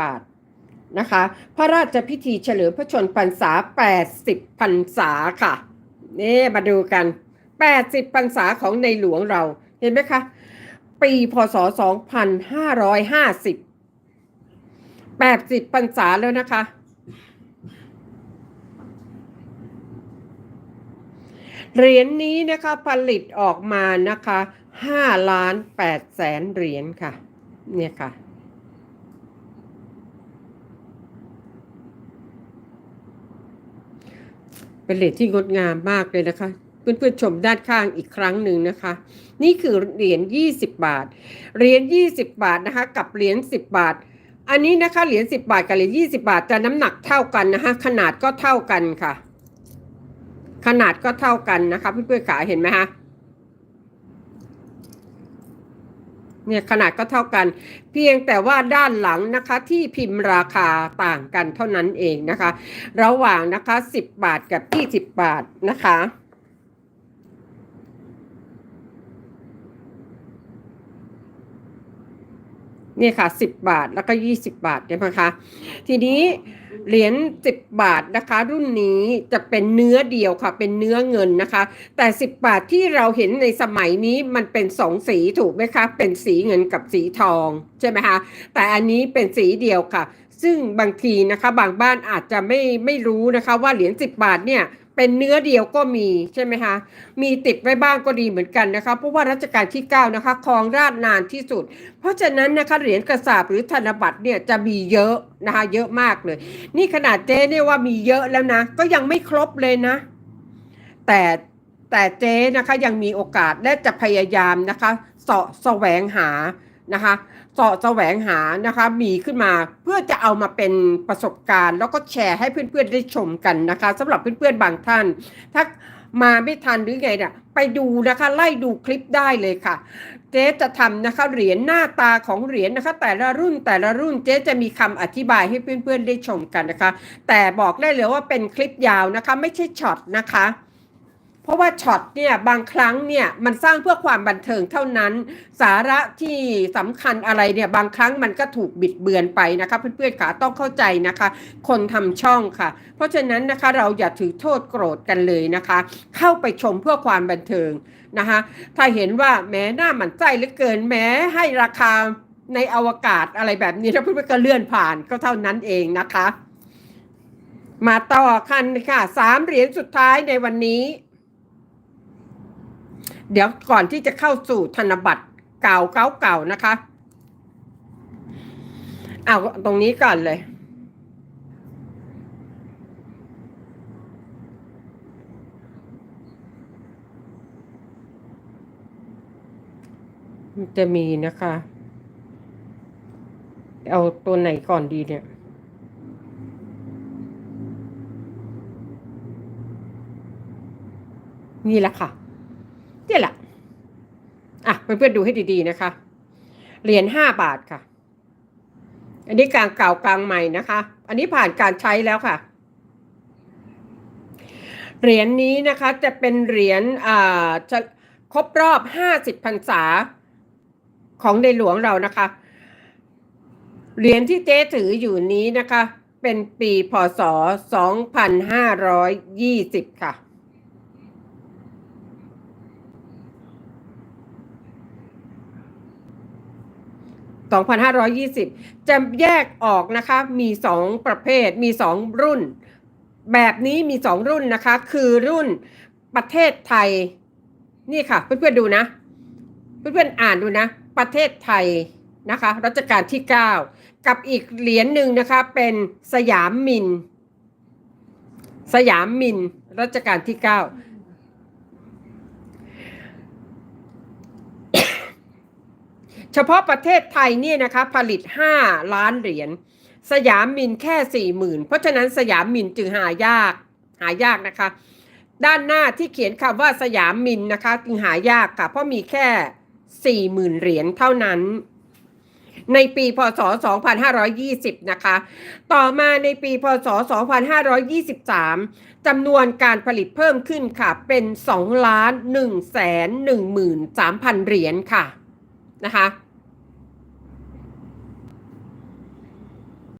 บาทนะคะ พระราชพิธีเฉลิมพระชนพรรษา 80พรรษาค่ะ นี่มาดูกัน 80พรรษาของในหลวงเราเห็นไหมคะ ปีพศ 2550 80พรรษาแล้วนะคะ เหรียญนนี้นะคะผลิตออกมานะคะ5ล้าน8แสนเหรียญค่ะ เนี่ยค่ะ เป็นเหรียญที่งดงามมากเลยนะคะเพื่อนๆชมด้านข้างอีกครั้งหนึ่งนะคะ นี่คือเหรียญ20 บาท เหรียญ20 บาทนะคะ กับเหรียญ10 บาท อันนี้นะคะเหรียญ10 บาทกับเหรียญ20 บาทจะน้ำหนักเท่ากันนะคะขนาดก็เท่ากันค่ะ ขนาดก็เท่ากันนะคะเพื่อนๆขาเห็นไหมคะ เนี่ยขนาดก็เท่ากัน เพียงแต่ว่าด้านหลังนะคะที่พิมพ์ราคาต่างกันเท่านั้นเองนะคะ ระหว่างนะคะ 10 บาทกับ 20 บาทนะคะ นี่ค่ะ 10 บาทแล้วก็ 20 บาทเนี่ยนะคะ ทีนี้เหรียญ10 บาทนะคะ รุ่นนี้จะเป็นเนื้อเดียวค่ะ เป็นเนื้อเงินนะคะ แต่ 10 บาทที่เราเห็นในสมัยนี้มันเป็นสองสีถูกไหมคะ เป็นสีเงินกับสีทองใช่ไหมคะแต่อันนี้เป็นสีเดียวค่ะ ซึ่งบางทีนะคะ บางบ้านอาจจะไม่ไม่รู้นะคะว่าเหรียญ10 บาทเนี่ย เป็นเนื้อเดียวก็มีใช่ไหมคะ มีติดไว้บ้างก็ดีเหมือนกันนะคะ เพราะว่ารัชกาลที่ 9 นะคะครองราชนานที่สุด เพราะฉะนั้นนะคะเหรียญกระสาบหรือธนบัตรเนี่ยจะมีเยอะนะคะเยอะมากเลย นี่ขนาดเจ๊เนี่ยว่ามีเยอะแล้วนะ ก็ยังไม่ครบเลยนะ แต่แต่เจ๊นะคะยังมีโอกาสและจะพยายามนะคะเสาะแสวงหา นะคะเสาะแสวงหานะคะมีขึ้นมาเพื่อจะเอามาเป็นประสบการณ์ แล้วก็แชร์ให้เพื่อนๆได้ชมกันนะคะสำหรับเพื่อนๆบางท่าน ถ้ามาไม่ทันหรือไงเนี่ยไปดูนะคะไล่ดูคลิปได้เลยค่ะ เจ๊จะทำนะคะเหรียญหน้าตาของเหรียญนะคะ แต่ละรุ่นแต่ละรุ่นเจ๊จะมีคำอธิบายให้เพื่อนๆได้ชมกันนะคะ แต่บอกได้เลยว่าเป็นคลิปยาวนะคะ ไม่ใช่ช็อตนะคะ ราะว่าช็อตเนี่ยบางครั้งเนี่ยมันสร้างเพื่อความบันเทิงเท่านั้น สาระที่สำคัญอะไรเนี่ยบางครั้งมันก็ถูกบิดเบือนไปนะคะเพื่อนๆขาต้องเข้าใจนะคะ คนทำช่องค่ะ เพราะฉะนั้นนะคะเราอย่าถือโทษโกรธกันเลยนะคะ เข้าไปชมเพื่อความบันเทิงนะคะถ้าเห็นว่าแม้หน้าหมันใจเหลือเกินแม้ให้ราคาในอวกาศอะไรแบบนี้ถ้าเพื่อนๆก็เลื่อนผ่านก็เท่านั้นเองนะคะ มาต่อกันค่ะสามเหรียญสุดท้ายในวันนี้ เดี๋ยวก่อนที่จะเข้าสู่ธนบัตรเก่าเก่าเก่านะคะเอาตรงนี้ก่อนเลย จะมีนะคะ เอาตัวไหนก่อนดีเนี่ยนี่แหละค่ะ นี่แหละอะเพื่อนๆดูให้ดีๆนะคะ เหรียญห้าบาทค่ะ อันนี้กลางเก่ากลางใหม่นะคะ อันนี้ผ่านการใช้แล้วค่ะ เหรียญนี้นะคะจะเป็นเหรียญอ่าจะครบรอบห้าสิบพรรษาของในหลวงเรานะคะ เหรียญที่เจ๊ถืออยู่นี้นะคะ เป็นปีพศสองพันห้าร้อยยี่สิบค่ะ 2,520 จะแยกออกนะคะมี 2 ประเภทมี 2 รุ่น แบบนี้มี 2 รุ่นนะคะ คือรุ่นประเทศไทย นี่ค่ะ เพื่อนๆดูนะ เพื่อนๆอ่านดูนะ ประเทศไทยนะคะรัชกาลที่ 9 กับอีกเหรียญหนึ่งนะคะเป็นสยามมิน สยามมินรัชกาลที่ 9 เฉพาะประเทศไทยเนี่ยนะคะผลิต 5 ล้านเหรียญสยามมินแค่ 4 0,000 เพราะฉะนั้นสยามมินจึงหายากหายากนะคะ ด้านหน้าที่เขียนคำว่าสยามมินนะคะจึงหายากค่ะ เพราะมีแค่ 40,000 เหรียญเท่านั้น ในปีพศ 2520 นะคะ ต่อมาในปีพศ 2523จำนวนการผลิตเพิ่มขึ้นค่ะ เป็น2ล้าน1แสน1 3 0 0 0 เหรียญค่ะ นะคะ